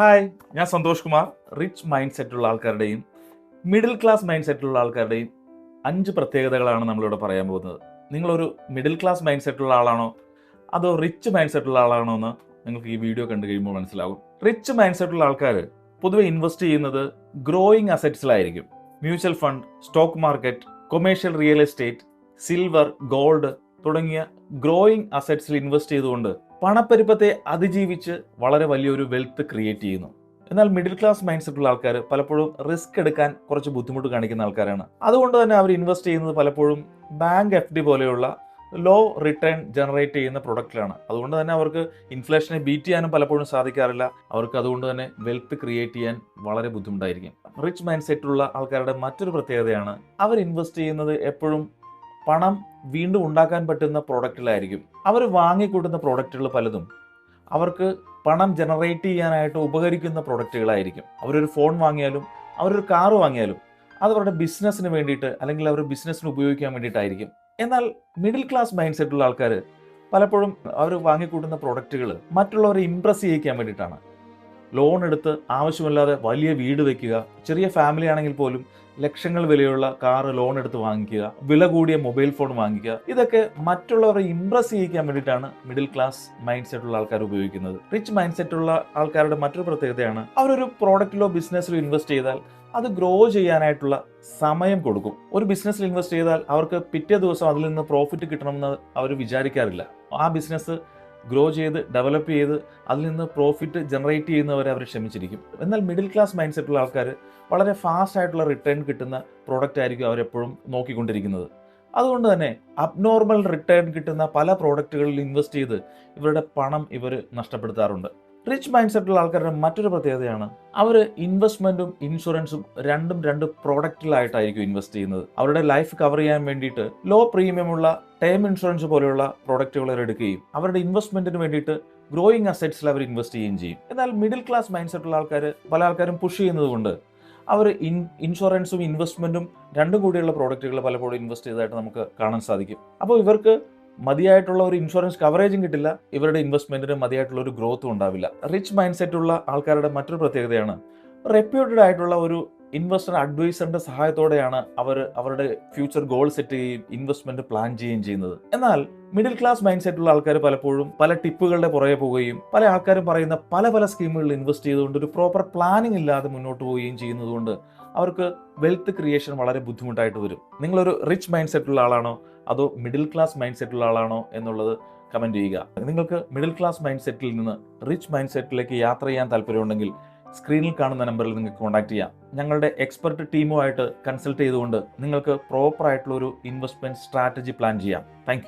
Hi ഞാൻ Santhosh Kumar. Rich mind സെറ്റുള്ള ആൾക്കാരുടെയും മിഡിൽ ക്ലാസ് മൈൻഡ് സെറ്റുള്ള ആൾക്കാരുടെയും അഞ്ച് പ്രത്യേകതകളാണ് നമ്മളിവിടെ പറയാൻ പോകുന്നത്. നിങ്ങളൊരു മിഡിൽ ക്ലാസ് മൈൻഡ് സെറ്റുള്ള ആളാണോ? അതോ റിച്ച് മൈൻഡ് സെറ്റുള്ള ആളാണോ എന്ന് നിങ്ങൾക്ക് ഈ വീഡിയോ കണ്ടു കഴിയുമ്പോൾ മനസ്സിലാകും റിച്ച് മൈൻഡ് സെറ്റുള്ള ആൾക്കാർ പൊതുവെ ഇൻവെസ്റ്റ് ചെയ്യുന്നത് growing അസറ്റ്സിലായിരിക്കും mutual fund stock market commercial real estate silver gold തുടങ്ങിയ ഗ്രോയിങ് അസറ്റ്സിൽ ഇൻവെസ്റ്റ് ചെയ്തുകൊണ്ട് പണപ്പെരുപ്പത്തെ അതിജീവിച്ച് വളരെ വലിയൊരു വെൽത്ത് ക്രിയേറ്റ് ചെയ്യുന്നു. എന്നാൽ മിഡിൽ ക്ലാസ് മൈൻഡ് സെറ്റുള്ള ആൾക്കാർ പലപ്പോഴും റിസ്ക് എടുക്കാൻ കുറച്ച് ബുദ്ധിമുട്ട് കാണിക്കുന്ന ആൾക്കാരാണ്. അതുകൊണ്ട് തന്നെ അവർ ഇൻവെസ്റ്റ് ചെയ്യുന്നത് പലപ്പോഴും ബാങ്ക് എഫ് ഡി പോലെയുള്ള ലോ റിട്ടേൺ ജനറേറ്റ് ചെയ്യുന്ന പ്രൊഡക്റ്റിലാണ് അതുകൊണ്ട് തന്നെ അവർക്ക് ഇൻഫ്ലേഷനെ ബീറ്റ് ചെയ്യാനും പലപ്പോഴും സാധിക്കാറില്ല. അവർക്ക് അതുകൊണ്ട് തന്നെ വെൽത്ത് ക്രിയേറ്റ് ചെയ്യാൻ വളരെ ബുദ്ധിമുട്ടായിരിക്കും. റിച്ച് മൈൻഡ് സെറ്റുള്ള ആൾക്കാരുടെ മറ്റൊരു പ്രത്യേകതയാണ് അവർ ഇൻവെസ്റ്റ് ചെയ്യുന്നത് എപ്പോഴും പണം വീണ്ടും ഉണ്ടാക്കാൻ പറ്റുന്ന പ്രോഡക്റ്റിലായിരിക്കും അവർ വാങ്ങിക്കൂട്ടുന്ന പ്രോഡക്റ്റുകൾ പലതും. അവർക്ക് പണം ജനറേറ്റ് ചെയ്യാനായിട്ട് ഉപകരിക്കുന്ന പ്രോഡക്റ്റുകളായിരിക്കും അവരൊരു ഫോൺ വാങ്ങിയാലും അവരൊരു കാർ വാങ്ങിയാലും അത് അവരുടെ ബിസിനസ്സിന് വേണ്ടിയിട്ട് അല്ലെങ്കിൽ അവർ ബിസിനസ്സിന് ഉപയോഗിക്കാൻ വേണ്ടിയിട്ടായിരിക്കും. എന്നാൽ മിഡിൽ ക്ലാസ് മൈൻഡ് സെറ്റുള്ള ആൾക്കാർ പലപ്പോഴും അവർ വാങ്ങിക്കൂട്ടുന്ന പ്രോഡക്റ്റുകൾ മറ്റുള്ളവരെ ഇമ്പ്രസ് ചെയ്യിക്കാൻ വേണ്ടിയിട്ടാണ്. ലോൺ എടുത്ത് ആവശ്യമില്ലാതെ വലിയ വീട് വെക്കുക ചെറിയ ഫാമിലി ആണെങ്കിൽ പോലും ലക്ഷങ്ങൾ വിലയുള്ള കാറ് ലോൺ എടുത്ത് വാങ്ങിക്കുക വില കൂടിയ മൊബൈൽ ഫോൺ വാങ്ങിക്കുക ഇതൊക്കെ മറ്റുള്ളവരെ ഇംപ്രസ് ചെയ്യിക്കാൻ വേണ്ടിയിട്ടാണ് മിഡിൽ ക്ലാസ് മൈൻഡ് സെറ്റുള്ള ആൾക്കാർ ഉപയോഗിക്കുന്നത്. റിച്ച് മൈൻഡ് സെറ്റുള്ള ആൾക്കാരുടെ മറ്റൊരു പ്രത്യേകതയാണ് അവരൊരു പ്രോഡക്റ്റിലോ ബിസിനസ്സിലോ ഇൻവെസ്റ്റ് ചെയ്താൽ അത് ഗ്രോ ചെയ്യാനായിട്ടുള്ള സമയം കൊടുക്കും. ഒരു ബിസിനസ്സിൽ ഇൻവെസ്റ്റ് ചെയ്താൽ അവർക്ക് പിറ്റേ ദിവസം അതിൽ നിന്ന് പ്രോഫിറ്റ് കിട്ടണമെന്ന് അവർ വിചാരിക്കാറില്ല. ആ ബിസിനസ് ഗ്രോ ചെയ്ത് ഡെവലപ്പ് ചെയ്ത് അതിൽ നിന്ന് പ്രോഫിറ്റ് ജനറേറ്റ് ചെയ്യുന്നവരെ അവർ ക്ഷമിച്ചിരിക്കും. എന്നാൽ മിഡിൽ ക്ലാസ് മൈൻഡ് സെറ്റുള്ള ആൾക്കാർ വളരെ ഫാസ്റ്റ് ആയിട്ടുള്ള റിട്ടേൺ കിട്ടുന്ന പ്രോഡക്റ്റ് ആയിരിക്കും അവരെപ്പോഴും നോക്കിക്കൊണ്ടിരിക്കുന്നത്. അതുകൊണ്ട് തന്നെ അബ്നോർമൽ റിട്ടേൺ കിട്ടുന്ന പല പ്രോഡക്റ്റുകളിൽ ഇൻവെസ്റ്റ് ചെയ്ത് ഇവരുടെ പണം ഇവർ നഷ്ടപ്പെടുത്താറുണ്ട്. റിച്ച് മൈൻഡ് സെറ്റുള്ള ആൾക്കാരുടെ മറ്റൊരു പ്രത്യേകതയാണ് അവർ ഇൻവെസ്റ്റ്മെന്റും ഇൻഷുറൻസും രണ്ടും രണ്ട് പ്രോഡക്റ്റിലായിട്ടായിരിക്കും ഇൻവെസ്റ്റ് ചെയ്യുന്നത്. അവരുടെ ലൈഫ് കവർ ചെയ്യാൻ വേണ്ടിയിട്ട് ലോ പ്രീമിയമുള്ള ടേം ഇൻഷുറൻസ് പോലെയുള്ള പ്രോഡക്റ്റുകൾ എടുക്കുകയും അവരുടെ ഇൻവെസ്റ്റ്മെന്റിന് വേണ്ടിയിട്ട് ഗ്രോയിങ് അസറ്റ്സിൽ അവർ ഇൻവെസ്റ്റ് ചെയ്യുകയും ചെയ്യും. എന്നാൽ മിഡിൽ ക്ലാസ് മൈൻഡ് സെറ്റുള്ള ആൾക്കാർ പല ആൾക്കാരും പുഷ് ചെയ്യുന്നതുകൊണ്ട് അവർ ഇൻ ഇൻഷുറൻസും ഇൻവെസ്റ്റ്മെന്റും രണ്ടും കൂടിയുള്ള പ്രോഡക്റ്റുകൾ പലപ്പോഴും ഇൻവെസ്റ്റ് ചെയ്തതായിട്ട് നമുക്ക് കാണാൻ സാധിക്കും. അപ്പോൾ ഇവർക്ക് മതിയായിട്ടുള്ള ഒരു ഇൻഷുറൻസ് കവറേജും കിട്ടില്ല. ഇവരുടെ ഇൻവെസ്റ്റ്മെന്റിന് മതിയായിട്ടുള്ള ഒരു ഗ്രോത്തും ഉണ്ടാവില്ല. റിച്ച് മൈൻഡ് സെറ്റ് ഉള്ള ആൾക്കാരുടെ മറ്റൊരു പ്രത്യേകതയാണ് റെപ്യൂട്ടഡ് ആയിട്ടുള്ള ഒരു ഇൻവെസ്റ്റർ അഡ്വൈസറിന്റെ സഹായത്തോടെയാണ് അവർ അവരുടെ ഫ്യൂച്ചർ ഗോൾ സെറ്റ് ചെയ്യുകയും ഇൻവെസ്റ്റ്മെന്റ് പ്ലാൻ ചെയ്യുകയും ചെയ്യുന്നത്. എന്നാൽ മിഡിൽ ക്ലാസ് മൈൻഡ് സെറ്റ് ഉള്ള ആൾക്കാർ പലപ്പോഴും പല ടിപ്പുകളുടെ പുറകെ പോവുകയും പല ആൾക്കാരും പറയുന്ന പല പല സ്കീമുകളിൽ ഇൻവെസ്റ്റ് ചെയ്തുകൊണ്ട് ഒരു പ്രോപ്പർ പ്ലാനിംഗ് ഇല്ലാതെ മുന്നോട്ട് പോവുകയും ചെയ്യുന്നതുകൊണ്ട് അവർക്ക് വെൽത്ത് ക്രിയേഷൻ വളരെ ബുദ്ധിമുട്ടായിട്ട് വരും. നിങ്ങളൊരു റിച്ച് മൈൻഡ് സെറ്റുള്ള ആളാണോ? അതോ മിഡിൽ ക്ലാസ് മൈൻഡ് സെറ്റുള്ള ആളാണോ എന്നുള്ളത് കമന്റ് ചെയ്യുക. നിങ്ങൾക്ക് മിഡിൽ ക്ലാസ് മൈൻഡ് സെറ്റിൽ നിന്ന് റിച്ച് മൈൻഡ് സെറ്റിലേക്ക് യാത്ര ചെയ്യാൻ താല്പര്യമുണ്ടെങ്കിൽ സ്ക്രീനിൽ കാണുന്ന നമ്പറിൽ നിങ്ങൾക്ക് കോൺടാക്ട് ചെയ്യാം. ഞങ്ങളുടെ എക്സ്പെർട്ട് ടീമുമായിട്ട് കൺസൾട്ട് ചെയ്തുകൊണ്ട് നിങ്ങൾക്ക് പ്രോപ്പർ ആയിട്ടുള്ള ഒരു ഇൻവെസ്റ്റ്മെന്റ് സ്ട്രാറ്റജി പ്ലാൻ ചെയ്യാം. താങ്ക്